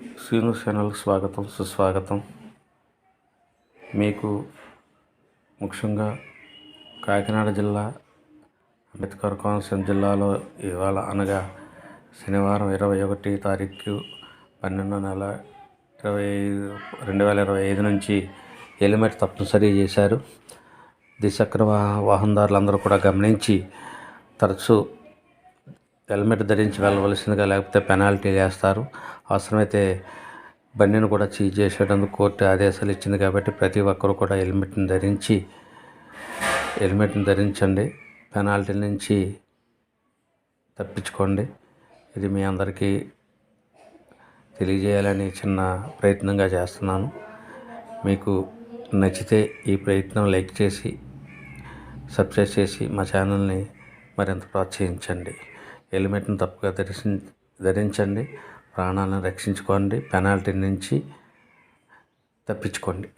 శ్రీను ఛానల్కి స్వాగతం సుస్వాగతం. మీకు ముఖ్యంగా కాకినాడ జిల్లా అంబేద్కర్ కోనసీమ జిల్లాలో ఇవాళ అనగా శనివారం ఇరవై ఒకటి తారీఖు పన్నెండో నెల ఇరవై ఐదు రెండు వేల ఇరవై ఐదు నుంచి హెల్మెట్ తప్పనిసరి చేశారు. ద్విచక్ర వాహనదారులందరూ కూడా గమనించి తరచూ హెల్మెట్ ధరించి వెళ్ళవలసిందిగా లేకపోతే పెనాల్టీ వేస్తారు. అవసరమైతే బండిని కూడా చీజ్ చేసేటందుకు కోర్టు ఆదేశాలు ఇచ్చింది కాబట్టి ప్రతి ఒక్కరు కూడా హెల్మెట్ని ధరించి హెల్మెట్ని ధరించండి. పెనాల్టీ నుంచి తప్పించుకోండి. ఇది మీ అందరికీ తెలియజేయాలని చిన్న ప్రయత్నంగా చేస్తున్నాను. మీకు నచ్చితే ఈ ప్రయత్నం లైక్ చేసి సబ్స్క్రైబ్ చేసి మా ఛానల్ని మరింత ప్రోత్సహించండి. హెల్మెట్ను తప్పుగా ధరించి ధరించండి. ప్రాణాలను రక్షించుకోండి. పెనాల్టీ నుంచి తప్పించుకోండి.